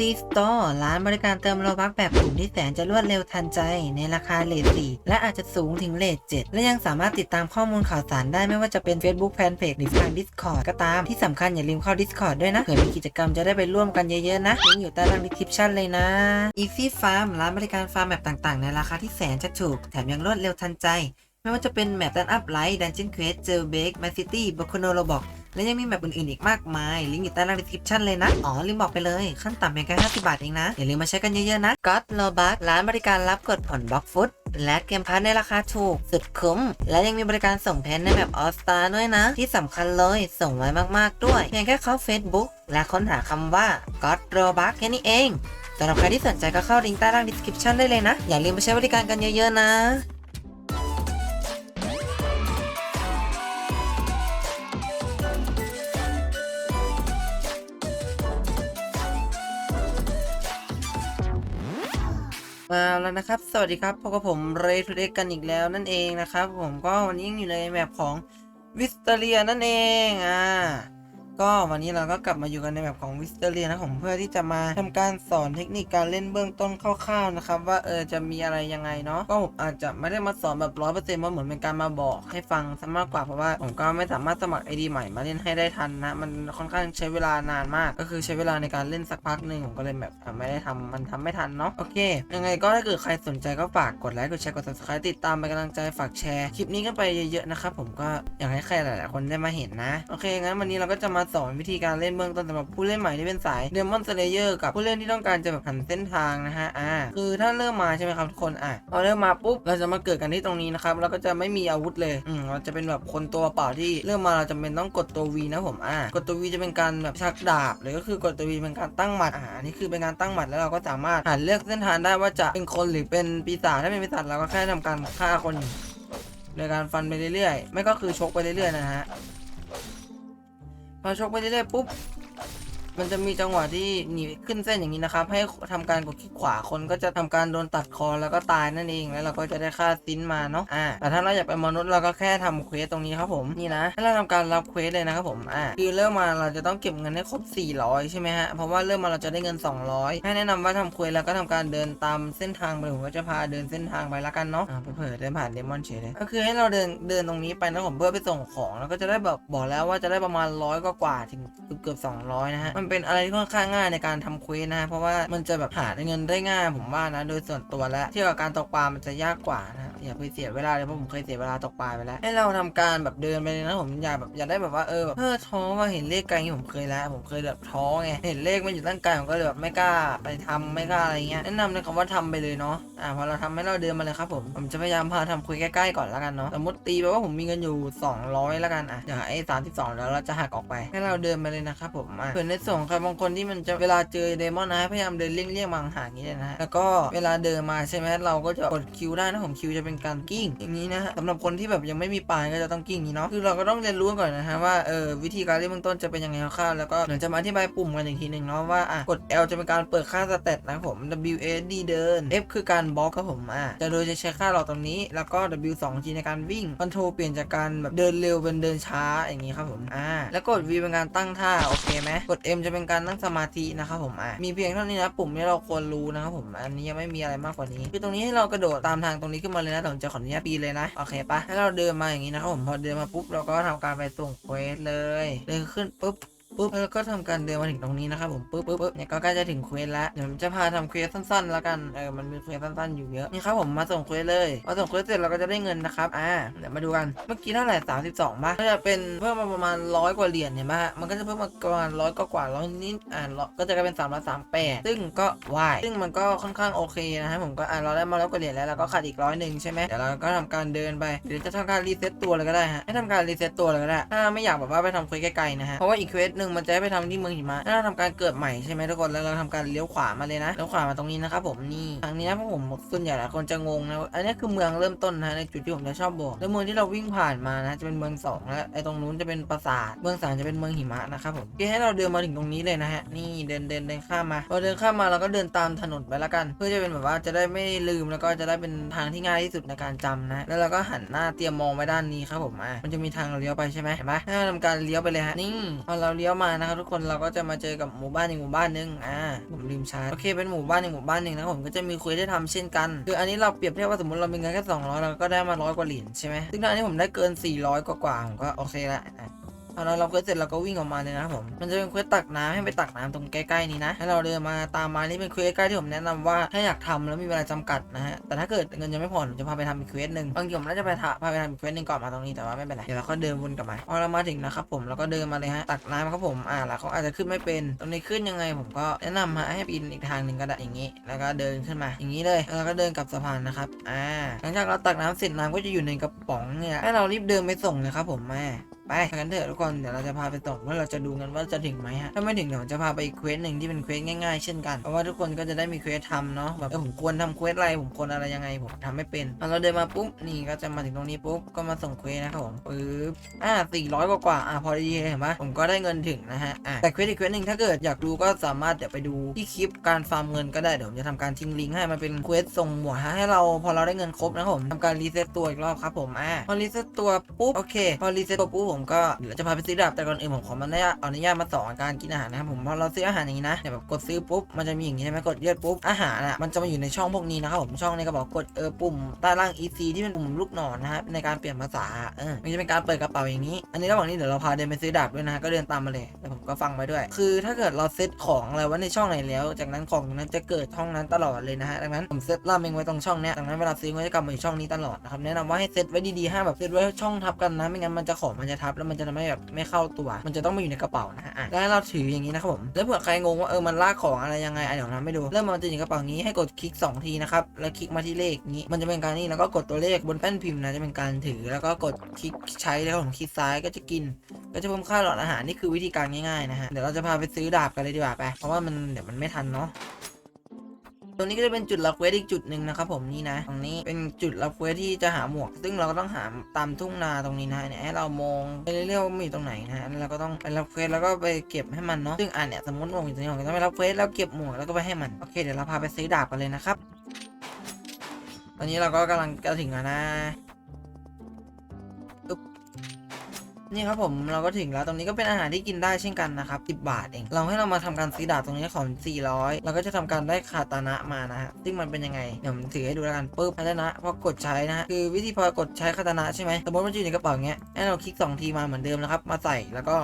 Easy Store ร้านบริการเติมโลบักแบบกลุ่มที่แสนจะรวดเร็วทันใจ ในราคาเลทสี่และอาจจะสูงถึงเลทเจ็ดและยังสามารถติดตามข้อมูลข่าวสารได้ไม่ว่าจะเป็น Facebook Fanpage หรือทาง Discord ก็ตามที่สำคัญอย่าลืมเข้า Discord ด้วยนะเผื่อมีกิจกรรมจะได้ไปร่วมกันเยอะๆนะลิงก์อยู่ใต้ล่าง description เลยนะ Easy Farm ร้านบริการฟาร์มแบบต่างๆ ในราคาที่แสนจะถูก แถมยังรวดเร็วทันใจ ไม่ว่าจะเป็นแมปดันอัพไลท์ดันเจนเควสเจอเบกแมนซิตี้บ o คโนโรบอก และยังมีแมปอื่นๆอีกมากมาย ลิงก์อยู่ใต้ล่าง description เลยนะ อ๋อ ลืมบอกไปเลย ขั้นต่ำเพียงแค่50 บาทเองนะ อย่าลืมมาใช้กันเยอะๆนะ God l o b u c ร้านบริการรับกดผ่อนบล็อกฟุตและเกมพาร์ทในราคาถูก สุดคุ้ม และยังมีบริการส่งแพนในแบบออสตาด้วยนะ ที่สำคัญเลยส่งไวมากๆด้วย เพียงแค่เข้า Facebook และค้นหาคำว่า God l o b u c แค่นี้เองสำหรับใครที่สนใจก็เข้าลิงก์ใต้ล่าง description ได้เลยนะ อย่าลืมไปใช้บริการกันเยอะๆนะ มาแล้วนะครับ สวัสดีครับพบกับผมเรทูเด็กกันอีกแล้วนั่นเองนะครับ ผมก็วันนี้อยู่ในแมปของวิสเตเรียนั่นเองอ่า ก็วันนี้เราก็กลับมาอยู่กันในแบบของวิสเตเรียนะผมเพื่อที่จะมาทำการสอนเทคนิคการเล่นเบื้องต้นคร่าวๆนะครับว่าเออจะมีอะไรยังไงเนาะก็ผมอาจจะไม่ได้มาสอนแบบร้อยเปอร์เซ็นต์ว่าเหมือนเป็นการมาบอกให้ฟังซะมากกว่าเพราะว่าผมก็ไม่สามารถสมัครไอดีใหม่มาเล่นให้ได้ทันนะมันค่อนข้างใช้เวลานานมาก ก็คือใช้เวลาในการเล่นสักพักหนึ่งผมก็เลยแบบไม่ได้ทำมันทำไม่ทันเนาะโอเค ยังไงก็ถ้าเกิดใครสนใจก็ฝากกดไลค์กดแชร์กด subscribe ติดตามเป็นกำลังใจฝากแชร์คลิปนี้กันไปเยอะๆนะครับผมก็อยากให้ใครหลายๆคนได้มาเห็นนะโอเคงั้นวันนี้เราก็จะมาสอนวิธีการเล่นเบื้องต้นสำหรับผู้เล่นใหม่ที่เป็นสาย Demon Slayer กับผู้เล่นที่ต้องการจะแบบหันเส้นทางนะฮะอ่าคือถ้าเริ่มมาใช่ไหมครับทุกคนอะพอเริ่มมาปุ๊บเราจะมาเกิดกันที่ตรงนี้นะครับแล้วก็จะไม่มีอาวุธเลยอืมเราจะเป็นแบบคนตัวเปล่าที่เริ่มมาเราจะเป็นต้องกดตัว V นะผมอ่ากดตัว V จะเป็นการแบบชักดาบหรือก็คือกดตัว V เป็นการตั้งหมัดอ่าอันนี่คือเป็นการตั้งหมัดแล้วเราก็สามารถหันเลือกเส้นทางได้ว่าจะเป็นคนหรือเป็นปีศาจถ้าเป็นปีศาจเราก็แค่ทำการฆ่าคนโดยการฟันไปเรื่อยๆ ไม่ก็คือชกไปเรื่อยๆ นะฮะ พอชกไปเรื่อยๆปุ๊บ มันจะมีจังหวะที่หนีขึ้นเส้นอย่างนี้นะครับ ให้ทำการกดคลิกขวาคนก็จะทำการโดนตัดคอแล้วก็ตายนั่นเองแล้วเราก็จะได้ค่าซินมาเนาะอ่าแต่ถ้าเราอยากเป็นมนุษย์เราก็แค่ทำเควสตรงนี้ครับผมนี่นะให้เราทำการรับเควสเลยนะครับผมอ่าคือเริ่มมาเราจะต้องเก็บเงินให้ครบ 400 ใช่ไหมฮะเพราะว่าเริ่มมาเราจะได้เงิน 200 ให้แนะนำว่าทำเควสแล้วก็ทำการเดินตามเส้นทางไปผมก็จะพาเดินเส้นทางไปละกันเนาะอ่าเผื่อเดินผ่านเดมอนเฉยเลยก็คือให้เราเดินเดินตรงนี้ไปนะผมเพื่อไปส่งของแล้วก็จะได้แบบบอกแล้วว่าจะได้ประมาณร้อยกว่าถึงเกือบเกือบ200นะฮะมันเป็นอะไรที่ค่อนข้างง่ายในการทำเควสนะฮะเพราะว่ามันจะแบบหาเงินได้ง่ายผมว่านะ โดยส่วนตัวแล้วเทียบกับการตกปลา มันจะยากกว่านะอย่าไปเสียเวลาเลยเพราะผมเคยเสียเวลาตกปลาไปแล้ว ให้เราทำการแบบเดินไปเลยนะผมอยากแบบอยากได้แบบว่าเออแบบเออท้อว่าเห็นเลขไกลอย่างผมเคยแล้ว ผมเคยแบบท้อไงเห็นเลขมันอยู่ตั้งไกลผมก็เลยแบบไม่กล้าไปทำไม่กล้าอะไรเงี้ยแนะนำเลยคำว่าทำไปเลยเนาะ อ่าพอเราทำให้เราเดินมาเลยครับผม ผมจะพยายามพาทำคุยใกล้ๆก่อนแล้วกันเนาะ สมมติตีไปว่าผมมีเงินอยู่ 200 แล้วกันอะอย่าไอ้สามสิบสองแล้วเราจะหักออกไป ให้เราเดินไปเลยนะครับผมอะเผื่อในส่วนของใครบางคนที่มันจะเวลาเจอเดมอนนะพยายามเดินเลี่ยงๆมาห่างๆอย่างนี้เลยนะฮะแล้วก็เวลาเดินมาใช่ไหมเราก็จะกดคิวได้นะผมคิวจะเป็นการกิ้งอย่างนี้นะฮะสำหรับคนที่แบบยังไม่มีปายก็จะต้องกิ้งนี้เนาะ คือเราก็ต้องเรียนรู้ก่อนนะฮะว่าเออวิธีการเล่นเบื้องต้นจะเป็นยังไงคร่าวๆแล้วก็เดี๋ยวจะมาอธิบายปุ่มกันอีกทีหนึ่งเนาะว่าอะกด L จะเป็นการเปิดค่าสเตตนะผม W S D เดิน F คือการบล็อกครับผมอะจะโดยจะใช้ค่าเราตรงนี้ แล้วก็ W 2 G ในการวิ่งคอนโทรเปลี่ยนจากการแบบเดินเร็วเป็นเดินช้าอย่างนี้ครับผมอ่าแล้วกด V เป็นการตั้งท่าโอเคไหมกด M จะเป็นการนั่งสมาธินะครับผมอะมีเพียงเท่านี้นะปุ่มที่เราควรรู้นะครับผมอันนี้ยังไม่มีอะไรมากกว่านี้ คือตรงนี้ให้เรากระโดดตามทางตรงนี้ขึ้นมาเลยนะผมจะขออนุญาตปีเลยนะโอเคปะให้เราเดินมาอย่างนี้นะครับผมพอเดินมาปุ๊บเราก็ทำการไปส่งเควสเลยเดินขึ้นปุ๊บ ปุ๊บแล้วก็ทำการเดินมาถึงตรงนี้นะครับผมปุ๊บปุ๊บปุ๊บเนี่ยก็ใกล้จะถึงเควสแล้วเดี๋ยวผมจะพาทำเควสสั้นๆแล้วกันเออมันมีเควสสั้นๆอยู่เยอะนี่ครับผมมาส่งเควสเลยพอส่งเควสเสร็จเราก็จะได้เงินนะครับอ่าเดี๋ยวมาดูกันเมื่อกี้เท่าไหร่สามสิบสองป่ะก็จะเป็นเพิ่มมาประมาณร้อยกว่าเหรียญเห็นไหมฮะมันก็จะเพิ่มมาประมาณร้อยกว่าร้อยนิดอ่าก็จะกลายเป็นสามร้อยสามแปดซึ่งก็วายซึ่งมันก็ค่อนข้างโอเคนะฮะผมก็อ่าเราได้มาร้อยกว่าเหรียญแล้วเราก็ขาดอีกร้อยหนึ่งใช่ไหมเดี๋ยวเราก็ทำการเดินไปเดี๋ยวจะทำการรีเซ็ตตัวเลยก็ได้ฮะให้ทำการรีเซ็ตตัวเลยก็ได้ถ้าไม่อยากแบบว่าไปทำเควสไกลๆนะฮะเพราะว่าอีกเควสหนึ่งมันจะให้ไปทำที่เมืองหิมะถ้าเราทำการเกิดใหม่ใช่ไหมทุกคนแล้วเราทำการเลี้ยวขวามาเลยนะเลี้ยวขวามาตรงนี้นะครับผมนี่ทางนี้นะเพราะผมส่วนใหญ่หลายคนจะงงนะอันนี้คือเมืองเริ่มต้นนะในจุดที่ผมจะชอบบอกแล้วเมืองที่เราวิ่งผ่านมานะจะเป็นเมืองสองแล้วไอ้ตรงนู้นจะเป็นปราสาทเมืองสามจะเป็นเมืองหิมะนะครับผมให้เราเดินมาถึงตรงนี้เลยนะฮะนี่เดินเดินเดินข้ามมาพอเดินข้ามมาเราก็เดินตามถนนไปละกัน เพื่อจะเป็นแบบว่าจะได้ไม่ลืมแล้วก็จะได้เป็นทางที่ง่ายที่สุดในการจำนะแล้วเราก็หันหน้าเตรียมมองไปด้านนี้ครับผมอะมันจะมีทางเลี้ยวไปใช่ไหมเห็นไหมให้เราทำการเลี้ยวไปเลยฮะนี่พอเราเลี้ยวมานะครับทุกคนเราก็จะมาเจอกับหมู่บ้านอีกหมู่บ้านหนึงอ่าผมลืมชาร์จโอเคเป็นหมู่บ้านอีกหมู่บ้านหนึ่งนะผมก็จะมีคุยได้ทำเช่นกัน คืออันนี้เราเปรียบเทียบว่าสมมติเรามีเงินแค่200เราก็ได้มาร้อยกว่าเหรียญใช่ไหมซึ่งตอนนี้ผมได้เกิน 400 กว่ากว่าผมก็โอเคละ อะพอเราเราเควสเสร็จเราก็วิ่งออกมาเลยนะครับผม มันจะเป็นเควสตักน้ำให้ไปตักน้ำตรงใกล้ๆนี้นะให้เราเดินมาตามมานี่เป็นเควสใกล้ที่ผมแนะนำว่าถ้าอยากทำแล้วมีเวลาจำกัดนะฮะแต่ถ้าเกิดเงินยังไม่พอผมจะพาไปทำอีกเควสหนึ่งบางทีผมน่าจะไปทาพาไปทำอีกเควสหนึ่งก่อนมาตรงนี้แต่ว่าไม่เป็นไรเดี๋ยวเราก็เดินวนกลับมาพอเรามาถึงนะครับผมเราก็เดินมาเลยฮะตักน้ำครับผมอ่าแล้วเขาอาจจะขึ้นไม่เป็นตรงนี้ขึ้นยังไงผมก็แนะนำฮะให้ปีนอีกทางหนึ่งก็ได้อย่างนี้ แล้วก็เดินขึ้นมา อย่างนี้เลยแล้วก็เดินกลับสะพานนะครับอ่าหลังจากเราตักน้ำเสร็จน้ำก็จะอยู่ในกระป๋องเนี่ยให้เรารีบเดินไปส่งเลยครับผมแม่ ไปกันเถอะทุกคนเดี๋ยวเราจะพาไปส่งว่าเราจะดูกันว่าจะถึงไหมฮะถ้าไม่ถึงเดี๋ยวผมจะพาไปอีกเควสหนึ่งที่เป็นเควสง่ายๆเช่นกันเพราะว่าทุกคนก็จะได้มีเควสทำเนาะแบบเออผมควรทำเควสอะไรผมควรอะไรยังไงผมทำไม่เป็นพอเราเดินมาปุ๊บนี่ก็จะมาถึงตรงนี้ปุ๊บก็มาส่งเควสนะครับผมปึ๊บอ่าสี่ร้อยกว่าอ่าพอดีเลยเห็นปะผมก็ได้เงินถึงนะฮะอ่าแต่เควสอีกเควสหนึ่งถ้าเกิดอยากดูก็สามารถเดี๋ยวไปดูที่คลิปการฟาร์มเงินก็ได้เดี๋ยวผมจะทำการทิ้งลิงก์ให้มันเป็นเควสส่งหมวดให้เราพอเราได้เงินครบนะครับผมทำการรีเซ็ตตัวอีกรอบครับผมอ่าพอรีเซ็ตตัวปุ๊บโอเคพอรีเซ็ตตัวปุ๊บผมก็เดี๋ยวจะพาไปซื้อดาบแต่ก่อนอื่นผมขอมันได้อนุญาตมาสอนการกินอาหารนะครับผมพอเราซื้ออาหารอย่างนี้นะเนี่ยแบบกดซื้อปุ๊บมันจะมีอย่างนี้ใช่ไหมกดเลือดปุ๊บอาหารอะมันจะมาอยู่ในช่องพวกนี้นะครับผมช่องในี้ก็บอกกดเออปุ่มใต้ล่าง EC ที่เป็นปุ่มลูกศรนนะฮะในการเปลี่ยนภาษาเออมันจะเป็นการเปิดกระเป๋าอย่างนี้ อันนี้ระหว่างนี้เดี๋ยวเราพาเดินไปซื้อดาบด้วยนะฮะก็เดินตามมาเลยแล้วผมก็ฟังไปด้วย คือถ้าเกิดเราเซตของอะไรไว้ในช่องไหนแล้ว จากนั้นของนั้นจะเกิดช่องนั้นตลอดเลยนะฮะดังนั้นผมเซตราเมงไว้ตรงช่องเนี้ยดังนั้นเวลาซื้อก็จะกลับมาอยู่ช่องนี้ตลอดนะครับแนะนำว่าให้เซตไว้ดีๆห้ามแบบเซตไว้ช่องทับกันนะไม่งั้นมันจะของมันจะทับแล้วมันจะทำให้แบบไม่เข้าตัว มันจะต้องมาอยู่ในกระเป๋านะฮะแล้วเราถืออย่างนี้นะครับผมแล้วเผื่อใครงงว่าเออมันลากของอะไรยังไงอะเดี๋ยวทำให้ดูเริ่มมันจะอยู่ในกระเป๋าอย่างนี้ให้กดคลิกสองทีนะครับแล้วคลิกมาที่เลขนี้ มันจะเป็นการนี่แล้วก็กดตัวเลขบนแป้นพิมพ์นะจะเป็นการถือแล้วก็กดคลิกใช้แล้วผมคลิกซ้ายก็จะกิน ก็จะเพิ่มค่าหลอดอาหารนี่คือวิธีการง่ายๆนะฮะเดี๋ยวเราจะพาไปซื้อดาบกันเลยดีกว่าไปเพราะว่ามันเดี๋ยวมันไม่ทันเนาะ ตรงนี้ก็จะเป็นจุดรับเควสอีกจุดหนึ่งนะครับผมนี่นะ ตรงนี้เป็นจุดรับเควสที่จะหาหมวก ซึ่งเราก็ต้องหาตามทุ่งนาตรงนี้นะเนี่ยให้เรามองไปเรื่อยๆว่ามีตรงไหนนะฮะแล้วเราก็ต้องไปรับเควสแล้วก็ไปเก็บให้มันเนาะซึ่งอะเนี่ยสมมติหมวกอยู่ตรงนี้ผมก็ต้องไปรับเควสแล้วเก็บหมวกแล้วก็ไปให้มันโอเคเดี๋ยวเราพาไปซื้อดาบกันเลยนะครับตอนนี้เราก็กำลังจะถึงแล้วนะ นี่ครับผมเราก็ถึงแล้วตรงนี้ก็เป็นอาหารที่กินได้เช่นกันนะครับ 10 บาทเอง เราให้เรามาทำการซื้อดาบตรงนี้ของ 400 เราก็จะทำการได้คาตานะมานะฮะซึ่งมันเป็นยังไงเดี๋ยวผมถือให้ดูแล้วกันปุ๊บคาตานะพอกดใช้นะฮะคือวิธีพอกดใช้คาตานะใช่ไหมสมมติมันอยู่ในกระเป๋าเงี้ยให้เราคลิก 2 ทีมาเหมือนเดิมนะครับมาใส่แล้วก็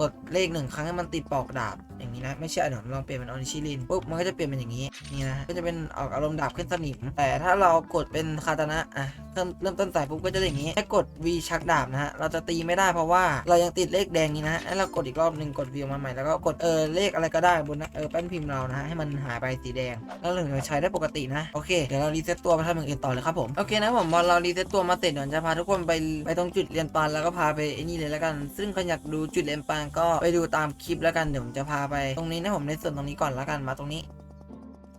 กดเลขหนึ่งครั้งให้มันติดปอกดาบอย่างนี้นะไม่ใช่เดี๋ยวลองเปลี่ยนเป็นออนิชิลินปุ๊บมันก็จะเปลี่ยนเป็นอย่างนี้นี่นะก็จะเป็นออกอารมณ์ดาบขึ้นสนิมแต่ถ้าเรากดเป็นคาตานะอะ เริ่มเริ่มต้นใส่ปุ๊บก็จะอย่างนี้ให้กด V ชักดาบนะฮะเราจะตีไม่ได้เพราะว่าเรายังติดเลขแดงนี้นะฮะให้เรากดอีกรอบหนึ่งกด V ออกมาใหม่แล้วก็กดเออเลขอะไรก็ได้บนนะเออแป้นพิมพ์เรานะฮะให้มันหายไปสีแดง แล้วถึงจะใช้ได้ปกตินะโอเคเดี๋ยวเรารีเซ็ตตัวไปทำอย่างอื่นต่อเลยครับผมโอเคนะผมพอเรารีเซ็ตตัวมาเสร็จเดี๋ยวจะพาทุกคนไปไปตรงจุดเรียนปานแล้วก็พาไปไอ้นี่เลยแล้วกัน ซึ่งใครอยากดูจุดเรียนปานก็ไปดูตามคลิปแล้วกันเดี๋ยวผมจะพาไปตรงนี้นะผมในส่วนตรงนี้ก่อนแล้วกันมาตรงนี้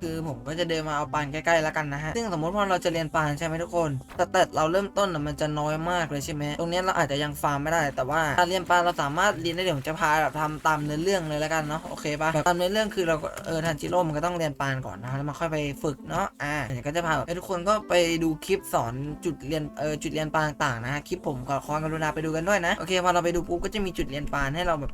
คือผมก็จะเดินมาเอาปานใกล้ๆแล้วกันนะฮะ ซึ่งสมมติว่าเราจะเรียนปานใช่ไหมทุกคนแต่แต่เราเริ่มต้นน่ะมันจะน้อยมากเลยใช่ไหมตรงนี้เราอาจจะยังฟาร์มไม่ได้ แต่ว่าการเรียนปานเราสามารถเรียนได้เดี๋ยวผมจะพาแบบทำตามเนื้อเรื่องเลยแล้วกันเนาะโอเคปะแบบตามเนื้อเรื่องคือเราเออทันจิโร่มันก็ต้องเรียนปานก่อนนะแล้วมาค่อยไปฝึกเนาะอ่าเดี๋ยวก็จะพาแบบให้ทุกคนก็ไปดูคลิปสอนจุดเรียนเออจุดเรียนปานต่างๆนะฮะคลิปผมขอความกรุณาไปดูกันด้วยนะโอเคพอเราไปดูปุ๊บก็จะมีจุดเรียนปานให้เราแบบ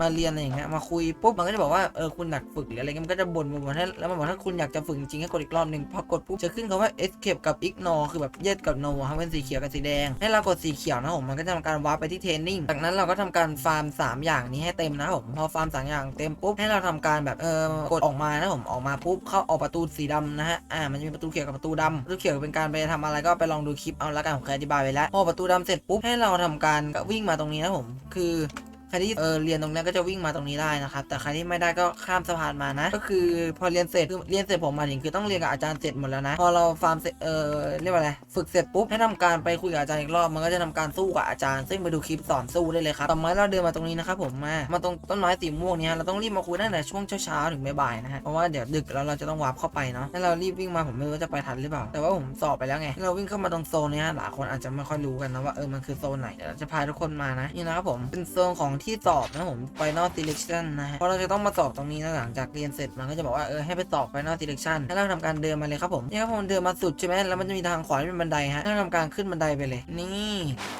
มาเรียนอะไรอย่างเงี้ยมาคุยปุ๊บมันก็จะบอกว่าเออคุณอยากฝึกหรืออะไรเงี้ยมันก็จะบ่นบ่นให้แล้วมันบอกถ้าคุณอยากจะฝึกจริงๆให้กดอีกรอบหนึ่งพอกดปุ๊บจะขึ้นคำว่า escape กับ ignore คือแบบ yes กับ no ครับเป็นสีเขียวกับสีแดง ให้เรากดสีเขียวนะผมมันก็จะทำการวาร์ปไปที่ training จากนั้นเราก็ทำการฟาร์ม 3 อย่างนี้ให้เต็มนะผมพอฟาร์มสามอย่างเต็มปุ๊บให้เราทำการแบบเออกดออกมานะผมออกมาปุ๊บเข้าออกประตูสีดำนะฮะอ่ามันจะมีประตูเขียวกับประตูดำประตูเขียวเป็นการไปทำอะไรก็ไปลองดูคลิปเอาละกันผมเคยอธิบายไปแล้วพอประตูดำเสร็จปุ๊บให้เราทำการวิ่งมาตรงนี้นะผมคือ ใครที่เออเรียนตรงนี้ก็จะวิ่งมาตรงนี้ได้นะครับ แต่ใครที่ไม่ได้ก็ข้ามสะพานมานะ ก็คือพอเรียนเสร็จคือเรียนเสร็จผมมาถึงคือต้องเรียนกับอาจารย์เสร็จหมดแล้วนะ พอเราฟาร์มเสร็จเออเรียกว่าอะไรฝึกเสร็จปุ๊บให้ทำการไปคุยกับอาจารย์อีกรอบมันก็จะทำการสู้กับอาจารย์ ซึ่งไปดูคลิปสอนสู้ได้เลยครับต่อมาเราเดินมาตรงนี้นะครับผมมามาตรงต้นไม้สีม่วงเนี้ยเราต้องรีบมาคุยตั้งแต่ช่วงเช้าๆถึงบ่ายๆนะฮะเพราะว่าเดี๋ยวดึกแล้วเราจะต้องวาร์ปเข้าไปเนาะให้เรารีบวิ่งมาผมไม่รู้จะไปทันหรือเปล่า แต่ว่าผมสอบไปแล้วไงเราวิ่งเข้ามาตรงโซนนี้หลายคนอาจจะไม่ค่อยรู้กันนะว่าเออมันคือโซนไหนเดี๋ยวเราจะพาทุกคนมานะนี่นะครับผมเป็นโซนของที่สอบนะผม final selection นะฮะเพราะเราจะต้องมาสอบตรงนี้นะหลังจากเรียนเสร็จมันก็จะบอกว่าเออให้ไปสอบ final selection ให้เราทำการเดินมาเลยครับผมนี่ครับผมเดินมาสุดใช่ไหมแล้วมันจะมีทางขวาที่เป็นบันไดฮะให้เราทำการขึ้นบันไดไปเลย นี่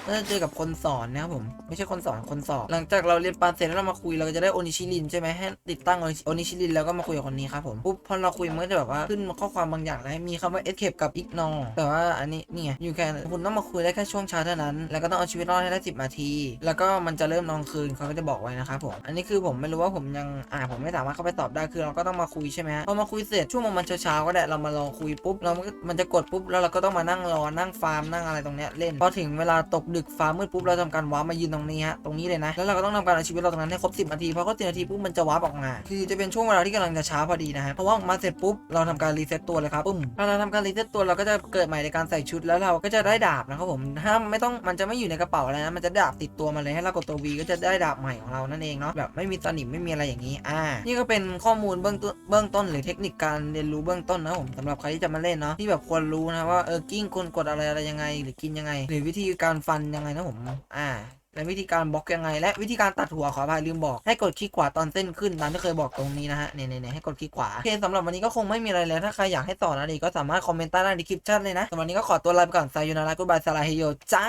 ก็จะเจอกับคนสอนนะครับผมไม่ใช่คนสอนคนสอบ หลังจากเราเรียนปานเสร็จแล้วเรามาคุยเราก็จะได้โอนิชิรินใช่ไหมให้ติดตั้งโอนิชิรินแล้วก็มาคุยกับคนนี้ครับผมปุ๊บพอเราคุยมันก็จะแบบว่าขึ้นข้อความบางอย่างนะมีคำว่า escape กับ ignore แต่ว่าอันนี้นี่ไง you can คุณต้องมาคุยได้แค่ช่วงเช้าเท่านั้น แล้วก็ต้องเอาชีวิตรอดให้ได้10นาที แล้วก็มันจะเริ่มนอนคืนเขาก็จะบอกไว้นะครับผมอันนี้คือผมไม่รู้ว่าผมยังอ่าผมไม่สามารถเข้าไปตอบได้คือเราก็ต้องมาคุยใช่ไหมฮะพอมาคุยเสร็จช่วงประมาณเช้าๆก็ได้เรามาลองคุยปุ๊บเรามันจะกดปุ๊บแล้วเราก็ต้องมานั่งรอนั่งฟาร์มนั่งอะไรตรงเนี้ยเล่นพอถึงเวลาตกดึกฟ้ามืดปุ๊บเราทำการวาร์ปมายืนตรงนี้ฮะตรงนี้เลยนะแล้วเราก็ต้องทำการเอาชีวิตเราตรงนั้นให้ครบ10นาทีพอครบ10นาทีปุ๊บมันจะวาร์ปออกมา คือจะเป็นช่วงเวลาที่กำลังจะช้าพอดีนะฮะเพอวาร์ปออกมาเสร็จปุ๊บเราทำการรีเซ็ตตัวเลยครับปุ้มพอเราทำการรีเซ็ตตัวเราก็จะเกิดใหม่ในการใส่ชุดแล้วเราก็จะได้ดาบนะครับผมถ้าไม่ต้องมันจะไม่อยู่ในกระเป๋าอะไรนะมันจะดาบติดตัวมาเลยให้เรากดตัว V ก็จะได้ดาบใหม่ของเรานั่นเองเนาะแบบไม่มีสนิมไม่มีอะไรอย่างนี้อ่านี่ก็เป็นข้อมูลเบื้องต้นเบื้องต้นหรือเทคนิคการเรียนรู้เบื้องต้นนะผมสำหรับใครที่จะมาเล่นเนาะที่แบบควรรู้นะว่าเออกิ้งคนกดอะไรอะไรยังไง หรือกินยังไง หรือวิธีการฟันยังไงนะผมอ่าและวิธีการบล็อกยังไง และวิธีการตัดหัวขออภัยลืมบอก ให้กดคลิกขวาตอนเส้นขึ้นตามที่เคยบอกตรงนี้นะฮะเนี่ยเนี่ยให้กดคลิกขวาโอเคสำหรับวันนี้ก็คงไม่มีอะไรแล้วถ้าใครอยากให้สอนอะไรก็สามารถคอมเมนต์ใต้ล่างในคลิปชั่นเลยนะสำหรับวันนี้ก็ขอตัวลาไปก่อนไซยูนารากุบายสลาเฮโยจ้า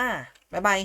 บ๊ายบาย